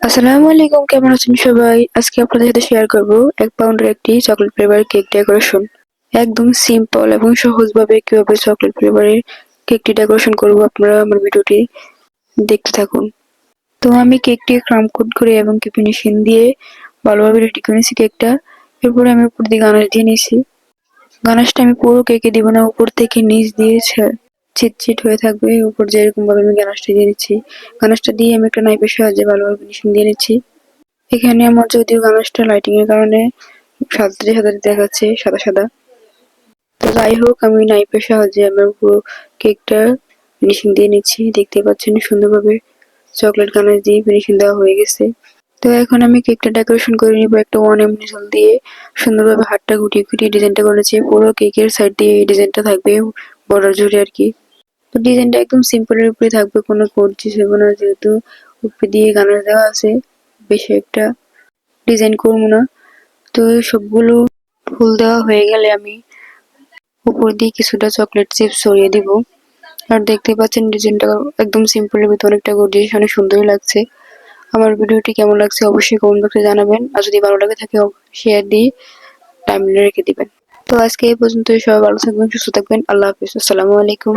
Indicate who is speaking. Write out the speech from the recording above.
Speaker 1: আসসালামু আলাইকুম কেমন আছেন সবাই? আজকে আপনাদের সাথে শেয়ার করব এক পাউন্ডের একটি চকলেট ফ্লেভার কেক ডেকোরেশন একদম সিম্পল এবং সহজভাবে কীভাবে চকলেট ফ্লেভারের কেকটি ডেকোরেশন করব আপনারা আমার ভিডিওটি দেখতে থাকুন। তো আমি কেকটি ক্রাম কোট করে এবং কি ফিনিশিং দিয়ে ভালোভাবে রেডি করে নিয়েছি কেকটা এরপরে আমি উপর দিয়ে গানাশ দিয়ে নিয়েছি। গানাশটা আমি পুরো কেকে দিব না, উপর থেকে নিচ দিয়ে চিটচিট হয়ে থাকবে। উপর যে এরকম ভাবে আমি গানাশটা দিয়ে নিচ্ছি গানাশটা দিয়ে আমি একটা নাইপের সাহায্যে ভালোভাবে ফিনিশিং দিয়ে নিচ্ছি। এখানে আমার যদিও গানাশটা লাইটিং এর কারণে সাদাতে সাদা দেখাচ্ছে, সাদা সাদা। তো যাই হোক, আমি নাইপের সাহায্যে আমার পুরো কেকটা ফিনিশিং দিয়ে নিচ্ছি। দেখতে পাচ্ছেন সুন্দরভাবে চকলেট গানাশ দিয়ে ফিনিশিং দেওয়া হয়ে গেছে। তো এখন আমি কেকটা ডেকোরেশন করে নিব একটা ওয়ান এম নিজল দিয়ে। সুন্দরভাবে হাতটা গুটিয়ে গুটিয়ে ডিজাইনটা করেছি। পুরো কেকের সাইড দিয়ে এই ডিজাইনটা থাকবে বর্ডার জুড়ে আর কি। তো ডিজাইনটা একদম সিম্পলের উপরে থাকবে, কোনো গর্জিয়াস হবে না, যেহেতু উপরে দিয়ে গানার দেওয়া আছে, বেশি একটা ডিজাইন করব না। তো সবগুলো ফুল দেওয়া হয়ে গেলে আমি উপর দিয়ে কিছুটা চকলেট চিপস ছড়িয়ে দিব। আর দেখতে পাচ্ছেন ডিজাইনটা একদম সিম্পলের ভিতরে অনেকটা গর্জিয়াস অনেক সুন্দরই লাগছে। আমার ভিডিওটি কেমন লাগছে অবশ্যই কমেন্ট বক্সে জানাবেন। আর যদি ভালো লাগে থাকে শেয়ার দিয়ে টাইমলাইনে রেখে দিবেন। তো আজকে এই পর্যন্ত সবাই ভালো থাকবেন, সুস্থ থাকবেন, আল্লাহ হাফিজ, আসসালামু আলাইকুম।